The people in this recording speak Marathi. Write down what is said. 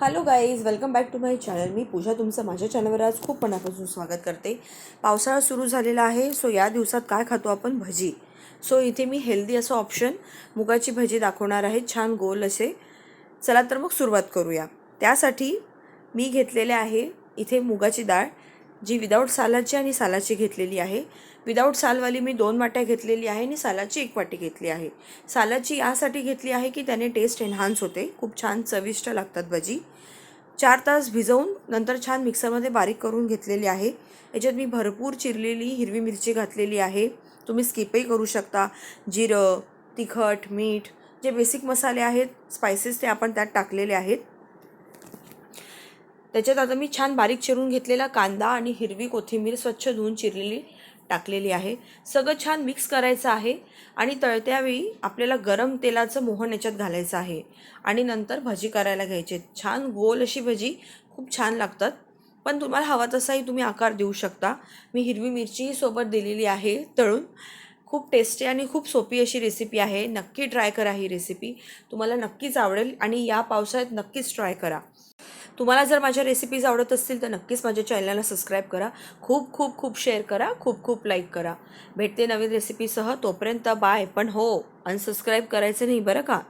Hello guys welcome back to my channel मी पूजा तुमचं माझ्या चॅनलवर आज खूप मनापासून स्वागत करते. पावसाळा सुरू झालेला आहे सो या दिवसात काय खातो आपण? भजी. सो इथे मी हेल्दी असं ऑप्शन मुगाची भजी दाखवणार आहे छान गोल असे. चला तर मग सुरुवात करूया. त्यासाठी मी घेतलेले आहे इथे मुगाची डाळ. जी विदाऊट सालाची आणि सालाची घेतलेली आहे. विदाऊट सालवाली मी दोन वाट्या घेतलेली आहे आणि सालाची एक वाटी घेतली आहे. सालाची यासाठी घेतली आहे की त्याने टेस्ट एन्हान्स होते. खूप छान चविष्ट लागतात भजी. चार तास भिजवून नंतर छान मिक्सरमध्ये बारीक करून घेतलेली आहे. याच्यात मी भरपूर चिरलेली हिरवी मिरची घातलेली आहे. तुम्ही स्किपही करू शकता. जिरं तिखट मीठ जे बेसिक मसाले आहेत स्पायसेस ते आपण त्यात टाकलेले आहेत. त्याच्यात आता मी छान बारीक चिरून घेतलेला कांदा आणि हिरवी कोथिंबीर स्वच्छ धुवून चिरलेली टाकलेली आहे. सगळं छान मिक्स करायचं आहे आणि तळत्यावेळी आपल्याला गरम तेलाचं मोहन याच्यात घालायचं आहे. आणि नंतर भजी करायला घ्यायचे. छान गोल अशी भजी खूप छान लागतात. पण तुम्हाला हवा तसाही तुम्ही आकार देऊ शकता. मी हिरवी मिरचीही सोबत दिलेली आहे तळून. खूप टेस्टी आणि खूप सोपी अशी रेसिपी आहे. नक्की ट्राय करा ही रेसिपी तुम्हाला नक्कीच आवडेल आणि या पावसाळ्यात नक्कीच ट्राय करा. तुम्हाला जर माझ्या रेसिपीज आवडत असतील तर नक्कीच माझ्या चॅनलला सबस्क्राईब करा. खूप खूप खूप शेअर करा. खूप खूप लाईक करा. भेटते नवीन रेसिपीसह तोपर्यंत बाय पण हो अनसबस्क्राईब करायचं नाही बरं का?